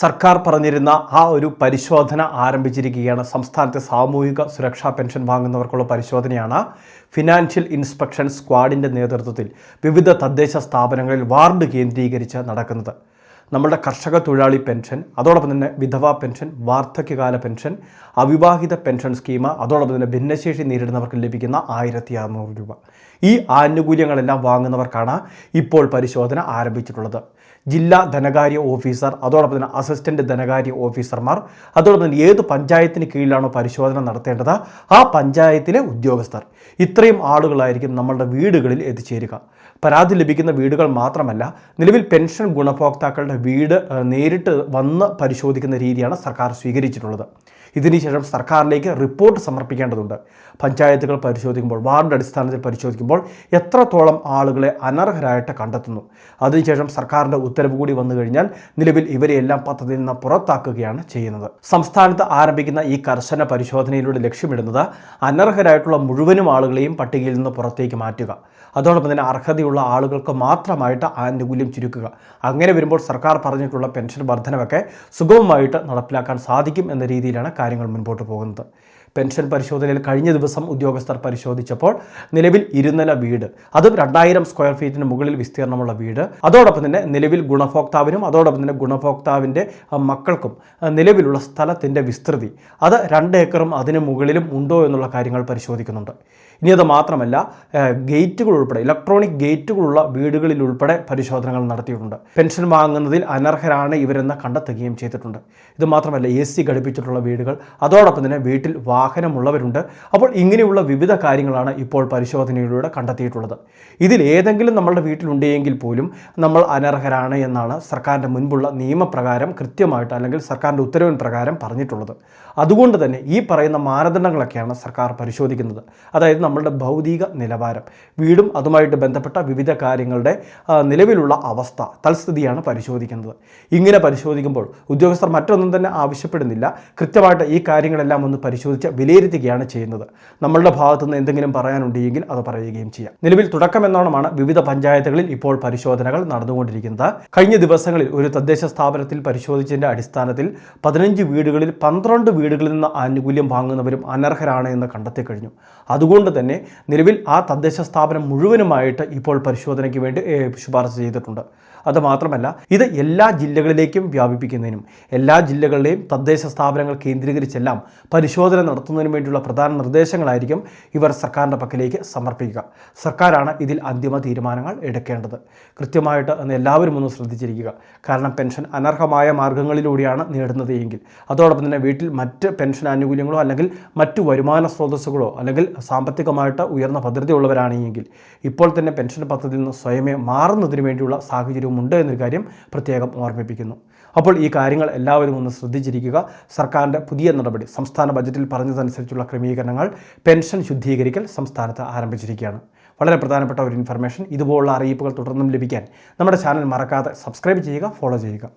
സർക്കാർ പറഞ്ഞിരുന്ന ആ ഒരു പരിശോധന ആരംഭിച്ചിരിക്കുകയാണ്. സംസ്ഥാനത്തെ സാമൂഹിക സുരക്ഷാ പെൻഷൻ വാങ്ങുന്നവർക്കുള്ള പരിശോധനയാണ് ഫിനാൻഷ്യൽ ഇൻസ്പെക്ഷൻ സ്ക്വാഡിന്റെ നേതൃത്വത്തിൽ വിവിധ തദ്ദേശ സ്ഥാപനങ്ങളിൽ വാർഡ് കേന്ദ്രീകരിച്ച് നടക്കുന്നത്. നമ്മളുടെ കർഷക തൊഴിലാളി പെൻഷൻ അതോടൊപ്പം തന്നെ വിധവാ പെൻഷൻ വാർദ്ധക്യകാല പെൻഷൻ അവിവാഹിത പെൻഷൻ സ്കീം അതോടൊപ്പം തന്നെ ഭിന്നശേഷി നേരിടുന്നവർക്ക് ലഭിക്കുന്ന ആയിരത്തി അറുന്നൂറ് രൂപ. ഈ ആനുകൂല്യങ്ങളെല്ലാം വാങ്ങുന്നവർക്കാണ് ഇപ്പോൾ പരിശോധന ആരംഭിച്ചിട്ടുള്ളത്. ജില്ലാ ധനകാര്യ ഓഫീസർ അതോടൊപ്പം തന്നെ അസിസ്റ്റന്റ് ധനകാര്യ ഓഫീസർമാർ അതോടൊപ്പം തന്നെ ഏത് പഞ്ചായത്തിന് കീഴിലാണോ പരിശോധന നടത്തേണ്ടത് ആ പഞ്ചായത്തിലെ ഉദ്യോഗസ്ഥർ. ഇത്രയും ആളുകളായിരിക്കും നമ്മളുടെ വീടുകളിൽ എത്തിച്ചേരുക. പരാതി ലഭിക്കുന്ന വീടുകൾ മാത്രമല്ല നിലവിൽ പെൻഷൻ ഗുണഭോക്താക്കളുടെ വീട് നേരിട്ട് വന്ന് പരിശോധിക്കുന്ന രീതിയാണ് സർക്കാർ സ്വീകരിച്ചിട്ടുള്ളത്. ഇതിനുശേഷം സർക്കാരിലേക്ക് റിപ്പോർട്ട് സമർപ്പിക്കേണ്ടതുണ്ട്. പഞ്ചായത്തുകൾ പരിശോധിക്കുമ്പോൾ വാർഡ് അടിസ്ഥാനത്തിൽ പരിശോധിക്കുമ്പോൾ എത്രത്തോളം ആളുകളെ അനർഹരായിട്ട് കണ്ടെത്തുന്നു. അതിനുശേഷം സർക്കാരിന്റെ ഉത്തരവ് കൂടി വന്നു കഴിഞ്ഞാൽ നിലവിൽ ഇവരെയെല്ലാം പദ്ധതിയിൽ നിന്ന് പുറത്താക്കുകയാണ് ചെയ്യുന്നത്. സംസ്ഥാനത്ത് ആരംഭിക്കുന്ന ഈ കർശന പരിശോധനയിലൂടെ ലക്ഷ്യമിടുന്നത് അനർഹരായിട്ടുള്ള മുഴുവനും ആളുകളെയും പട്ടികയിൽ നിന്ന് പുറത്തേക്ക് മാറ്റുക. അതോടൊപ്പം തന്നെ അർഹതയുള്ള ആളുകൾക്ക് മാത്രമായിട്ട് ആനുകൂല്യം ചുരുക്കുക. അങ്ങനെ വരുമ്പോൾ സർക്കാർ പറഞ്ഞിട്ടുള്ള പെൻഷൻ വർധനവൊക്കെ സുഗമമായിട്ട് നടപ്പിലാക്കാൻ സാധിക്കും എന്ന രീതിയിലാണ് കാര്യങ്ങൾ മുൻപോട്ട് പോകുന്നത്. പെൻഷൻ പരിശോധനയിൽ കഴിഞ്ഞ ദിവസം ഉദ്യോഗസ്ഥർ പരിശോധിച്ചപ്പോൾ നിലവിൽ ഇരുനില വീട് അതും രണ്ടായിരം സ്ക്വയർ ഫീറ്റിന് മുകളിൽ വിസ്തീർണമുള്ള വീട് അതോടൊപ്പം തന്നെ നിലവിൽ ഗുണഭോക്താവിനും അതോടൊപ്പം തന്നെ ഗുണഭോക്താവിന്റെ മക്കൾക്കും നിലവിലുള്ള സ്ഥലത്തിന്റെ വിസ്തൃതി അത് രണ്ട് ഏക്കറും അതിന് മുകളിലും ഉണ്ടോ എന്നുള്ള കാര്യങ്ങൾ പരിശോധിക്കുന്നുണ്ട്. ഇനി അത് മാത്രമല്ല ഗേറ്റുകൾ ഉൾപ്പെടെ ഇലക്ട്രോണിക് ഗേറ്റുകളുള്ള വീടുകളിൽ ഉൾപ്പെടെ പരിശോധനകൾ നടത്തിയിട്ടുണ്ട്. പെൻഷൻ വാങ്ങുന്നതിൽ അനർഹരാണ് ഇവരെന്ന് കണ്ടെത്തുകയും ചെയ്തിട്ടുണ്ട്. ഇത് മാത്രമല്ല എ സി ഘടിപ്പിച്ചിട്ടുള്ള വീടുകൾ അതോടൊപ്പം തന്നെ വീട്ടിൽ വാഹനമുള്ളവരുണ്ട്. അപ്പോൾ ഇങ്ങനെയുള്ള വിവിധ കാര്യങ്ങളാണ് ഇപ്പോൾ പരിശോധനയിലൂടെ കണ്ടെത്തിയിട്ടുള്ളത്. ഇതിൽ ഏതെങ്കിലും നമ്മളുടെ വീട്ടിലുണ്ടെങ്കിൽ പോലും നമ്മൾ അനർഹരാണ് എന്നാണ് സർക്കാരിന്റെ മുൻപുള്ള നിയമപ്രകാരം കൃത്യമായിട്ട് അല്ലെങ്കിൽ സർക്കാരിന്റെ ഉത്തരവിൻ പ്രകാരം പറഞ്ഞിട്ടുള്ളത്. അതുകൊണ്ട് തന്നെ ഈ പറയുന്ന മാനദണ്ഡങ്ങളൊക്കെയാണ് സർക്കാർ പരിശോധിക്കുന്നത്. അതായത് നമ്മളുടെ ഭൗതിക നിലവാരം വീടും അതുമായിട്ട് ബന്ധപ്പെട്ട വിവിധ കാര്യങ്ങളുടെ നിലവിലുള്ള അവസ്ഥ തൽസ്ഥിതിയാണ് പരിശോധിക്കുന്നത്. ഇങ്ങനെ പരിശോധിക്കുമ്പോൾ ഉദ്യോഗസ്ഥർ മറ്റൊന്നും തന്നെ ആവശ്യപ്പെടുന്നില്ല. കൃത്യമായിട്ട് ഈ കാര്യങ്ങളെല്ലാം ഒന്ന് പരിശോധിച്ച് വിലയിരുത്തുകയാണ് ചെയ്യുന്നത്. നമ്മളുടെ ഭാഗത്തുനിന്ന് എന്തെങ്കിലും പറയാനുണ്ടെങ്കിൽ അത് പറയുകയും ചെയ്യാം. നിലവിൽ തുടക്കമെന്നോണമാണ് വിവിധ പഞ്ചായത്തുകളിൽ ഇപ്പോൾ പരിശോധനകൾ നടന്നുകൊണ്ടിരിക്കുന്നത്. കഴിഞ്ഞ ദിവസങ്ങളിൽ ഒരു തദ്ദേശ സ്ഥാപനത്തിൽ പരിശോധിച്ചതിന്റെ അടിസ്ഥാനത്തിൽ പതിനഞ്ച് വീടുകളിൽ പന്ത്രണ്ട് വീടുകളിൽ നിന്ന് ആനുകൂല്യം വാങ്ങുന്നവരും അനർഹരാണ് എന്ന് കണ്ടെത്തി കഴിഞ്ഞു അതുകൊണ്ട് തന്നെ നിലവിൽ ആ തദ്ദേശ സ്ഥാപനം മുഴുവനുമായിട്ട് ഇപ്പോൾ പരിശോധനയ്ക്ക് വേണ്ടി ശുപാർശ ചെയ്തിട്ടുണ്ട്. അത് മാത്രമല്ല ഇത് എല്ലാ ജില്ലകളിലേക്കും വ്യാപിപ്പിക്കുന്നതിനും എല്ലാ ജില്ലകളിലെയും തദ്ദേശ സ്ഥാപനങ്ങൾ കേന്ദ്രീകരിച്ചെല്ലാം പരിശോധന നടത്തുന്നതിനും വേണ്ടിയുള്ള പ്രധാന നിർദ്ദേശങ്ങളായിരിക്കും ഇവർ സർക്കാരിന്റെ പക്കലേക്ക് സമർപ്പിക്കുക. സർക്കാരാണ് ഇതിൽ അന്തിമ തീരുമാനങ്ങൾ എടുക്കേണ്ടത്. കൃത്യമായിട്ട് അന്ന് എല്ലാവരും ഒന്ന് ശ്രദ്ധിച്ചിരിക്കുക. കാരണം പെൻഷൻ അനർഹമായ മാർഗങ്ങളിലൂടെയാണ് നേടുന്നത് എങ്കിൽ അതോടൊപ്പം തന്നെ വീട്ടിൽ മറ്റ് പെൻഷൻ ആനുകൂല്യങ്ങളോ അല്ലെങ്കിൽ മറ്റു വരുമാന സ്രോതസ്സുകളോ അല്ലെങ്കിൽ സാമ്പത്തികമായിട്ട് ഉയർന്ന ഭദ്രതയുള്ളവരാണെങ്കിൽ ഇപ്പോൾ തന്നെ പെൻഷൻ പദ്ധതിയിൽ നിന്ന് സ്വയമേ മാറുന്നതിന് വേണ്ടിയുള്ള സാഹചര്യവും ഉണ്ട് എന്നൊരു കാര്യം പ്രത്യേകം ഓർമ്മിപ്പിക്കുന്നു. അപ്പോൾ ഈ കാര്യങ്ങൾ എല്ലാവരും ഒന്ന് ശ്രദ്ധിച്ചിരിക്കുക. സർക്കാരിന്റെ പുതിയ നടപടി സംസ്ഥാന ബജറ്റിൽ പറഞ്ഞതനുസരിച്ചുള്ള ക്രമീകരണങ്ങൾ പെൻഷൻ ശുദ്ധീകരിക്കൽ സംസ്ഥാനത്ത് ആരംഭിച്ചിരിക്കുകയാണ്. വളരെ പ്രധാനപ്പെട്ട ഒരു ഇൻഫർമേഷൻ. ഇതുപോലുള്ള അറിയിപ്പുകൾ തുടർന്നും ലഭിക്കാൻ നമ്മുടെ ചാനൽ മറക്കാതെ സബ്സ്ക്രൈബ് ചെയ്യുക ഫോളോ ചെയ്യുക.